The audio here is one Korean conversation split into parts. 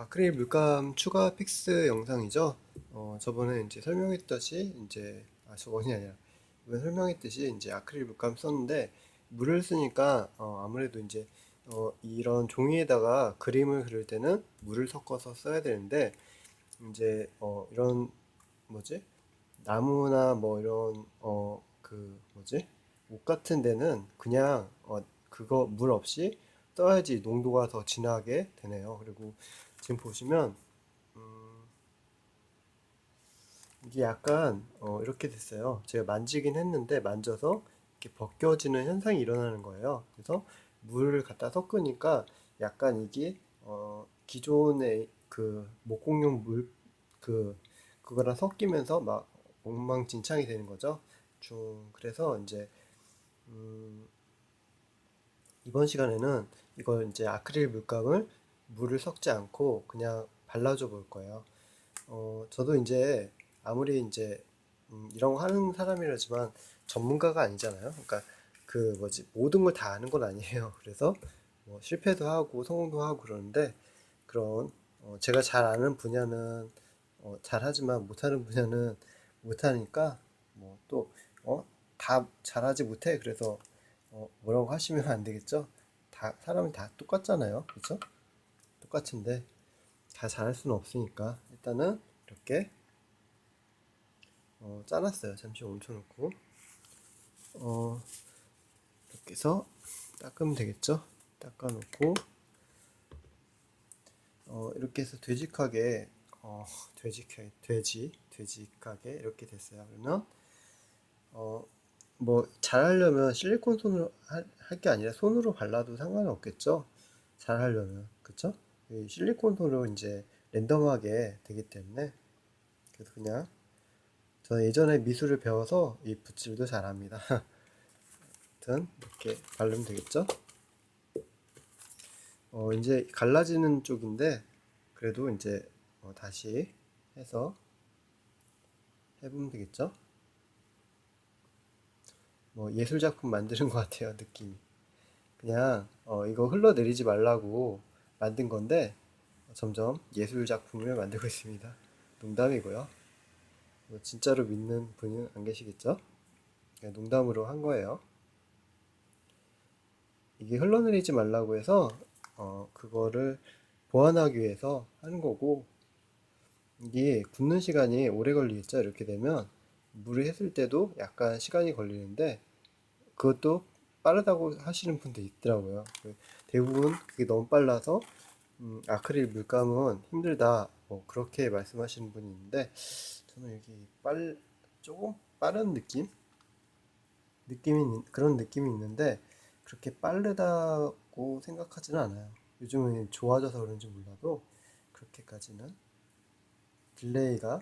아크릴 물감 추가 픽스 영상이죠. 어, 저번에 이제 설명했듯이 이제 아 저번이 아니라 이번 설명했듯이 이제 아크릴 물감 썼는데 물을 쓰니까 어, 아무래도 이제 어, 이런 종이에다가 그림을 그릴 때는 물을 섞어서 써야 되는데 이제 어, 이런 뭐지 나무나 뭐 이런 어 그 뭐지 옷 같은 데는 그냥 어, 그거 물 없이 떠야지 농도가 더 진하게 되네요. 그리고 지금 보시면 음, 이게 약간 어, 이렇게 됐어요. 제가 만지긴 했는데 만져서 이렇게 벗겨지는 현상이 일어나는 거예요. 그래서 물을 갖다 섞으니까 약간 이게 어, 기존의 그 목공용 물 그 그거랑 섞이면서 막 엉망진창이 되는 거죠. 중 그래서 이제 음, 이번 시간에는 이걸 이제 아크릴 물감을 물을 섞지 않고 그냥 발라줘 볼 거예요. 어, 저도 이제 아무리 이제 음, 이런 거 하는 사람이라지만 전문가가 아니잖아요. 그러니까 그 뭐지 모든 걸 다 아는 건 아니에요. 그래서 뭐 실패도 하고 성공도 하고 그러는데 그런 어, 제가 잘 아는 분야는 어, 잘하지만 못하는 분야는 못하니까 뭐 또 어, 다 잘하지 못해. 그래서 어, 뭐라고 하시면 안 되겠죠? 다 사람이 다 똑같잖아요. 그렇죠? 똑같은데 다 잘할 수는 없으니까 일단은 이렇게 어, 짜놨어요. 잠시 멈춰놓고 어, 이렇게 해서 닦으면 되겠죠? 닦아놓고 어, 이렇게 해서 되직하게 어, 되직하게 돼지 되직하게 이렇게 됐어요. 그러면 어, 뭐 잘하려면 실리콘 손으로 할 게 아니라 손으로 발라도 상관은 없겠죠. 잘하려면 그쵸? 이 실리콘 손으로 이제 랜덤하게 되기 때문에 그래서 그냥 저는 예전에 미술을 배워서 이 붓질도 잘합니다. 아무튼 이렇게 바르면 되겠죠? 어 이제 갈라지는 쪽인데 그래도 이제 어, 다시 해서 해보면 되겠죠? 뭐 예술 작품 만드는 것 같아요 느낌이. 그냥 어, 이거 흘러내리지 말라고 만든 건데 점점 예술 작품을 만들고 있습니다. 농담이고요. 뭐 진짜로 믿는 분은 안 계시겠죠? 농담으로 한 거예요. 이게 흘러내리지 말라고 해서 어, 그거를 보완하기 위해서 하는 거고 이게 굳는 시간이 오래 걸리겠죠? 이렇게 되면 물을 했을 때도 약간 시간이 걸리는데 그것도 빠르다고 하시는 분도 있더라고요. 그 대부분 그게 너무 빨라서 음, 아크릴 물감은 힘들다 뭐 그렇게 말씀하시는 분이 있는데 저는 여기 빨 조금 빠른 느낌 느낌이 있- 그런 느낌이 있는데 그렇게 빠르다고 생각하지는 않아요. 요즘은 좋아져서 그런지 몰라도 그렇게까지는 딜레이가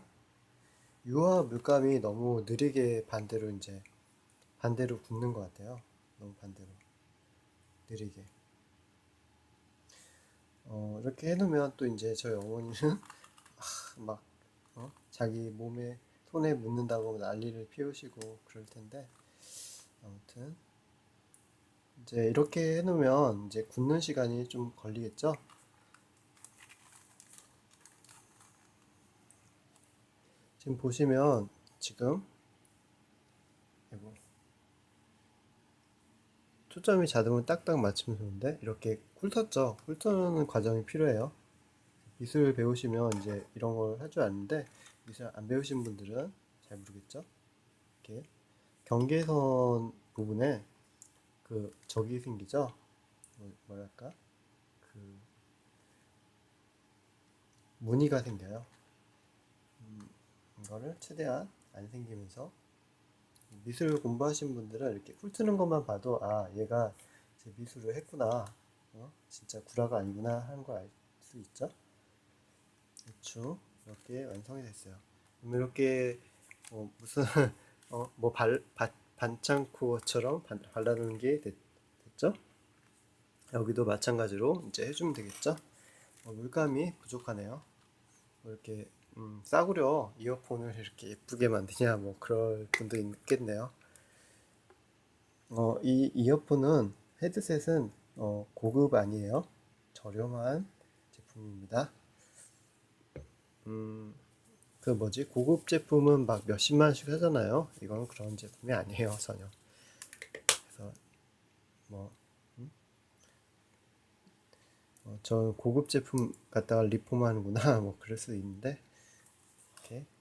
유화 물감이 너무 느리게 반대로 이제 반대로 굽는 것 같아요. 너무 반대로 느리게. 어, 이렇게 해놓으면 또 이제 저희 어머니는 아, 막 어? 자기 몸에 손에 묻는다고 난리를 피우시고 그럴 텐데 아무튼 이제 이렇게 해놓으면 이제 굳는 시간이 좀 걸리겠죠? 지금 보시면 지금 초점이 잡으면 딱딱 맞추면 좋은데 이렇게 훑었죠. 훑는 과정이 필요해요. 미술 배우시면 이제 이런 걸 할 줄 아는데 미술 안 배우신 분들은 잘 모르겠죠. 이렇게 경계선 부분에 그 적이 생기죠. 뭐- 뭐랄까 그 무늬가 생겨요. 음, 이거를 최대한 안 생기면서 미술 공부하신 분들은 이렇게 훑트는 것만 봐도 아 얘가 이제 미술을 했구나 어? 진짜 구라가 아니구나 하는 걸 알 수 있죠? 대충 이렇게 완성이 됐어요. 그럼 이렇게 어, 무슨 어, 뭐 발, 바, 반창고처럼 반, 발라놓은 게 됐, 됐죠? 여기도 마찬가지로 이제 해주면 되겠죠? 어, 물감이 부족하네요. 뭐 이렇게 음, 싸구려 이어폰을 이렇게 예쁘게 만드냐 뭐 그럴 분도 있겠네요. 어, 이 이어폰은 헤드셋은 어, 고급 아니에요. 저렴한 제품입니다. 음, 그 뭐지? 고급 제품은 막 몇십만 원씩 하잖아요. 이건 그런 제품이 아니에요, 전혀. 그래서 뭐, 음? 어, 저 고급 제품 갖다가 리폼하는구나, 뭐 그럴 수도 있는데,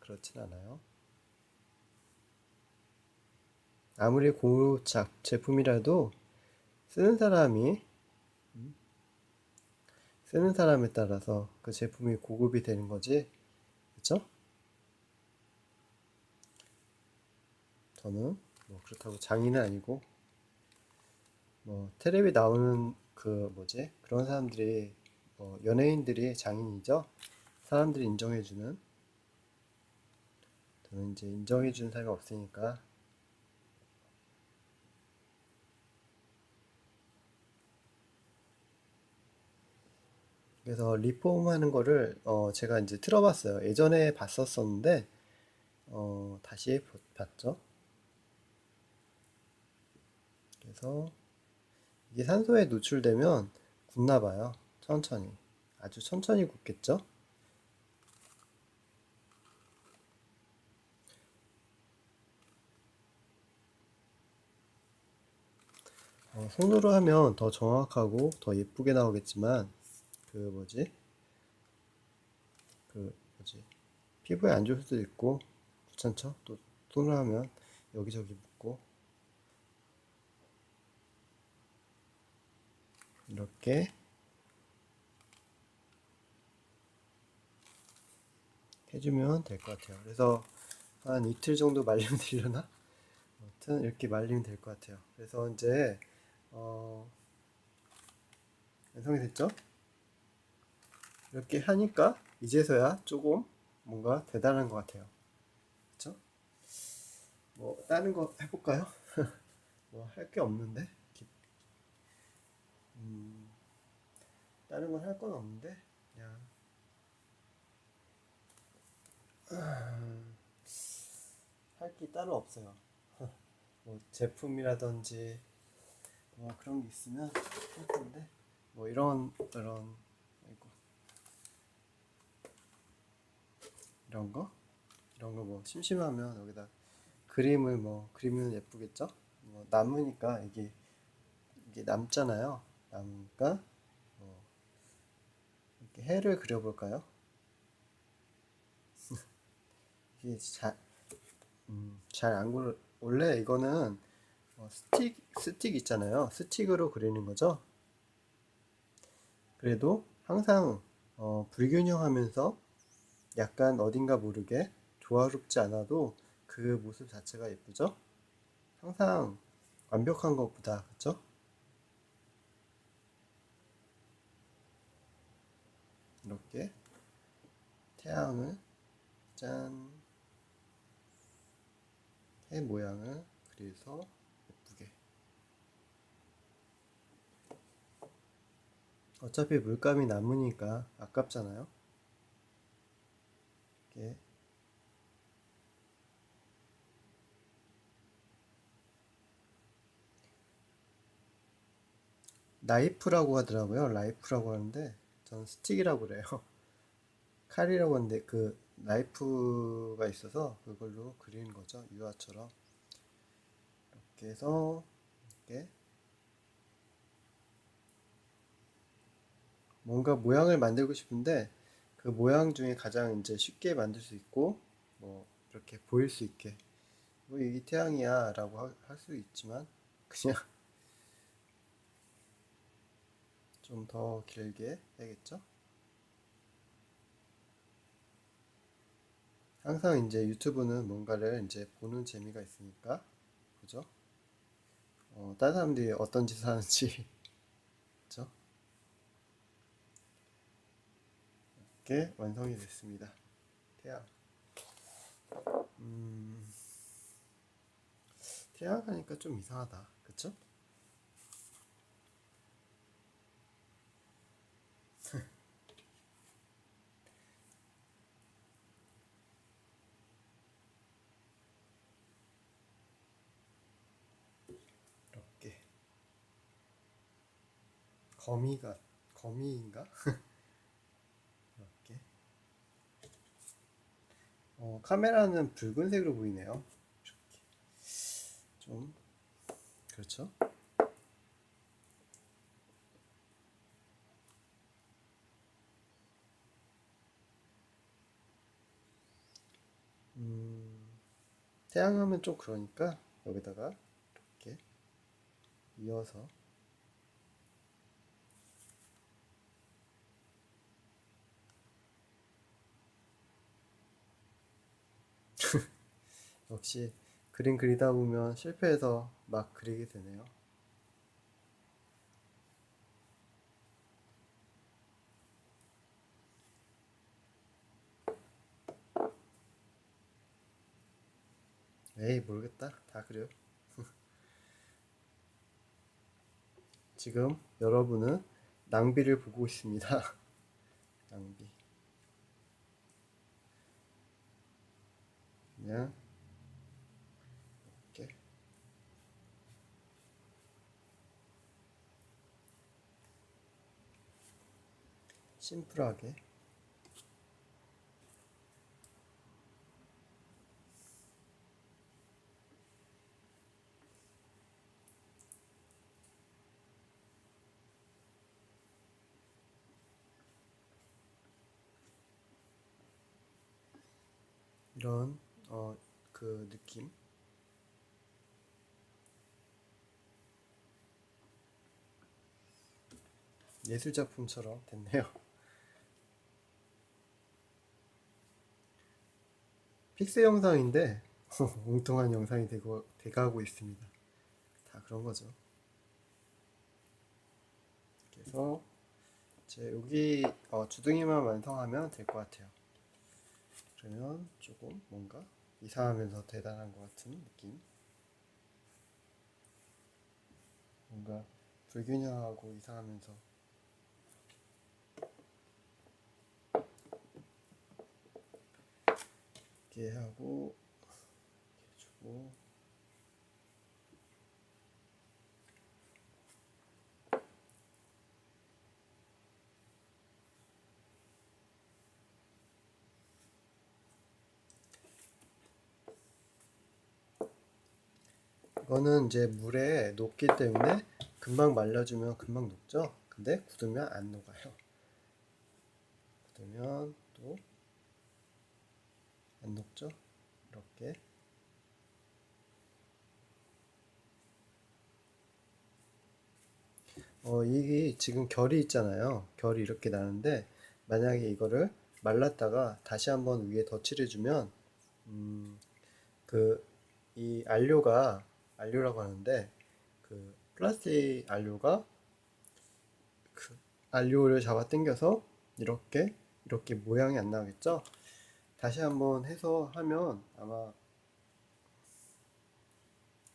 그렇진 않아요. 아무리 고급 작 제품이라도 쓰는 사람이 음, 쓰는 사람에 따라서 그 제품이 고급이 되는 거지, 그쵸? 저는 뭐 그렇다고 장인은 아니고 뭐 텔레비 나오는 그 뭐지 그런 사람들이 뭐 연예인들이 장인이죠. 사람들이 인정해주는 저는 이제 인정해 주는 사람이 없으니까 그래서 리폼 하는 거를 어 제가 이제 틀어봤어요. 예전에 봤었었는데 어 다시 보- 봤죠. 그래서 이게 산소에 노출되면 굳나 봐요. 천천히. 아주 천천히 굳겠죠? 어, 손으로 하면 더 정확하고 더 예쁘게 나오겠지만 그 뭐지? 그 뭐지? 피부에 안 좋을 수도 있고 귀찮죠? 또 손으로 하면 여기저기 묻고 이렇게 해주면 될 것 같아요. 그래서 한 이틀 정도 말리면 되려나? 아무튼 이렇게 말리면 될 것 같아요. 그래서 이제 어, 완성이 됐죠? 이렇게 하니까 이제서야 조금 뭔가 대단한 것 같아요. 그쵸? 뭐 다른 거 해볼까요? 뭐 할 게 없는데 음, 다른 건 할 건 없는데 그냥 할 게 따로 없어요. 뭐 제품이라든지 뭐 그런 게 있으면 할 텐데 뭐 이런 이런 아이고 이런 거 이런 거 뭐 심심하면 여기다 그림을 뭐 그리면 예쁘겠죠? 뭐 남으니까 이게 이게 남잖아요. 남으니까 뭐 이렇게 해를 그려볼까요? 이게 잘, 음, 잘안 그려. 원래 이거는 어, 스틱, 스틱 있잖아요. 스틱으로 그리는 거죠. 그래도 항상 어, 불균형하면서 약간 어딘가 모르게 조화롭지 않아도 그 모습 자체가 예쁘죠? 항상 완벽한 것보다, 그쵸? 이렇게 태양을 짠, 해 모양을 그려서 예쁘게. 어차피 물감이 남으니까 아깝잖아요. 이렇게 나이프라고 하더라고요. 라이프라고 하는데 저는 스틱이라고 그래요. 칼이라고 하는데 그 나이프가 있어서 그걸로 그리는 거죠. 유화처럼 이렇게 해서 이렇게 뭔가 모양을 만들고 싶은데 그 모양 중에 가장 이제 쉽게 만들 수 있고 뭐 이렇게 보일 수 있게 뭐 이게 태양이야 라고 할 수 있지만 그냥 좀 더 길게 해야겠죠? 항상 이제 유튜브는 뭔가를 이제 보는 재미가 있으니까 그죠? 어, 다른 사람들이 어떤 짓을 하는지 그죠? 이렇게 완성이 됐습니다. 태양. 음, 태양 하니까 좀 이상하다. 그쵸? 이렇게 거미가 거미인가? 이렇게 어, 카메라는 붉은색으로 보이네요. 좀 그렇죠? 음, 태양하면 좀 그러니까 여기다가 이렇게 이어서 역시 그림 그리다 보면 실패해서 막 그리게 되네요. 에이 모르겠다 다 그래요. 지금 여러분은 낭비를 보고 있습니다. 낭비. 그냥 심플하게 이런 어 그 느낌 예술 작품처럼 됐네요. 픽셀 영상인데 엉뚱한 영상이 되고 돼가고 있습니다. 다 그런 거죠. 그래서 이제 여기 어, 주둥이만 완성하면 될 것 같아요. 그러면 조금 뭔가 이상하면서 대단한 것 같은 느낌. 뭔가 불균형하고 이상하면서 이렇게 하고 이렇게 주고 이거는 이제 물에 녹기 때문에 금방 말려주면 금방 녹죠. 근데 굳으면 안 녹아요. 굳으면 또 안 녹죠. 이렇게 어, 이게 지금 결이 있잖아요. 결이 이렇게 나는데 만약에 이거를 말랐다가 다시 한번 위에 덧칠해주면 음, 그이 안료가 안료라고 하는데 그 플라스틱 안료가 그 안료를 잡아 당겨서 이렇게 이렇게 모양이 안 나오겠죠? 다시 한번 해서 하면 아마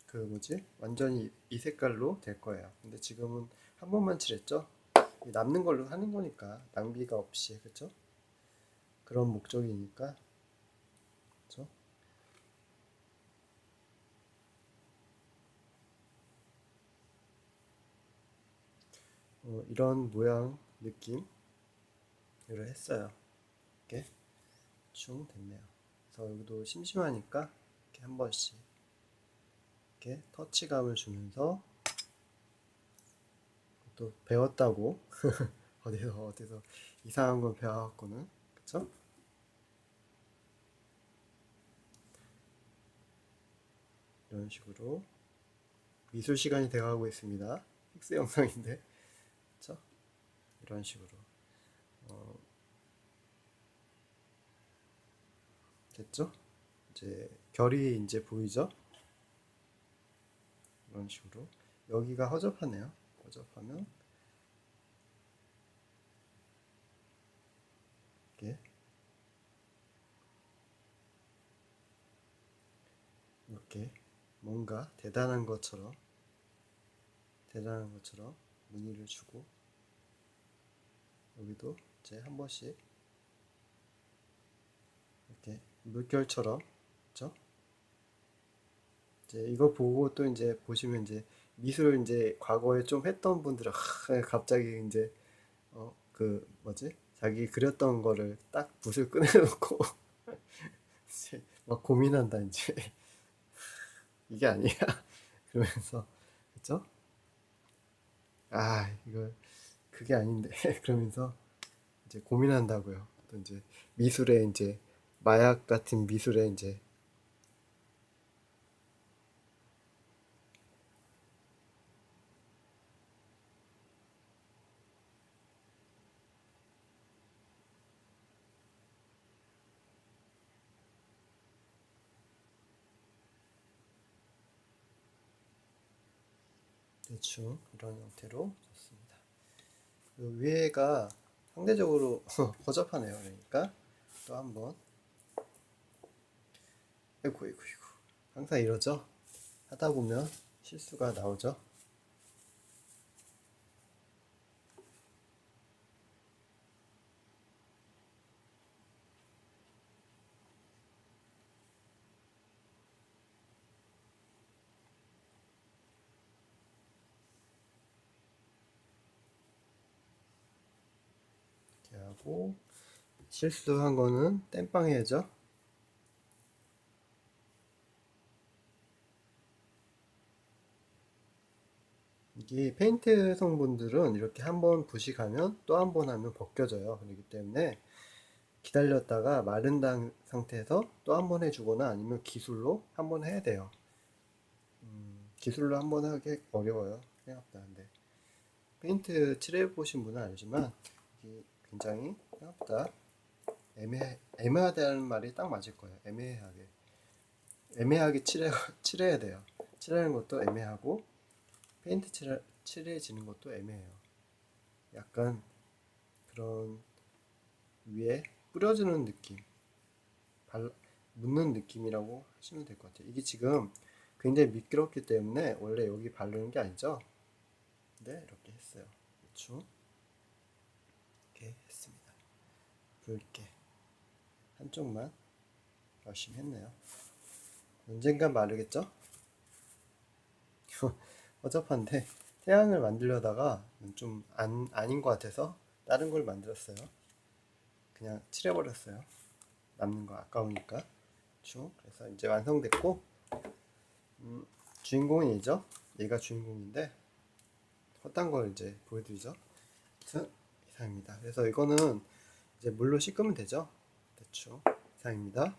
그 뭐지? 완전히 이 색깔로 될 거예요. 근데 지금은 한 번만 칠했죠? 남는 걸로 하는 거니까 낭비가 없이 그쵸? 그런 목적이니까 그쵸? 어, 이런 모양 느낌으로 했어요. 이렇게 쭉 됐네요. 그래서 여기도 심심하니까 이렇게 한 번씩 이렇게 터치감을 주면서 또 배웠다고 어디서 어디서 이상한 걸 배워갖고는 그쵸? 이런 식으로 미술 시간이 돼가고 있습니다. 픽스 영상인데 그쵸? 이런 식으로 어, 됐죠? 이제 결이 이제 보이죠? 이런 식으로 여기가 허접하네요. 허접하면 이렇게 이렇게 뭔가 대단한 것처럼 대단한 것처럼 무늬를 주고 여기도 이제 한 번씩 이렇게 물결처럼 그렇죠? 이제 이거 보고 또 이제 보시면 이제 미술 이제 과거에 좀 했던 분들은 하, 갑자기 이제 어 그 뭐지 자기 그렸던 거를 딱 붓을 꺼내놓고 막 고민한다 이제 이게 아니야 그러면서 그죠? 아 이거 그게 아닌데 그러면서 이제 고민한다고요. 또 이제 미술에 이제 마약 같은 미술에 이제 대충 이런 형태로 좋습니다. 요 위에가 상대적으로 허접하네요. 그러니까 또 한번 아이고 아이고 아이고 항상 이러죠. 하다 보면 실수가 나오죠. 하고 실수한 거는 땜빵 해야죠. 이게 페인트 성분들은 이렇게 한 번 부식하면 또 한 번 하면 벗겨져요. 그렇기 때문에 기다렸다가 마른 당- 상태에서 또 한 번 해주거나 아니면 기술로 한 번 해야 돼요. 음, 기술로 한 번 하기 어려워요. 생각보다. 페인트 칠해 보신 분은 알지만 굉장히 생각보다 애매 애매하다는 말이 딱 맞을 거예요. 애매하게 애매하게 칠해 칠해야 돼요. 칠하는 것도 애매하고 페인트 칠해, 칠해지는 것도 애매해요. 약간 그런 위에 뿌려주는 느낌, 발, 묻는 느낌이라고 하시면 될 것 같아요. 이게 지금 굉장히 미끄럽기 때문에 원래 여기 바르는 게 아니죠. 네, 이렇게 했어요. 대충 이렇게 했습니다. 붉게 한쪽만 열심히 했네요. 언젠간 마르겠죠? 어접한데 태양을 만들려다가 좀 안, 아닌 것 같아서 다른 걸 만들었어요. 그냥 칠해버렸어요. 남는 거 아까우니까. 쭉. 그래서 이제 완성됐고, 음, 주인공은 얘죠. 얘가 주인공인데, 헛단 걸 이제 보여드리죠. 아무튼 이상입니다. 그래서 이거는 이제 물로 씻으면 되죠. 대충 이상입니다.